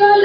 জল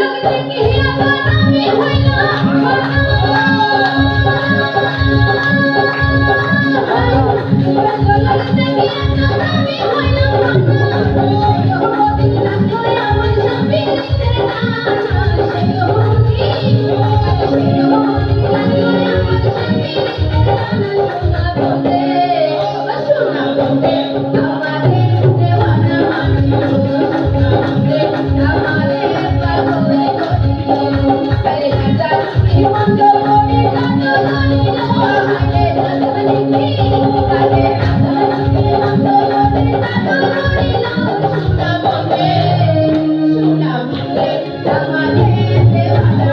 Deus.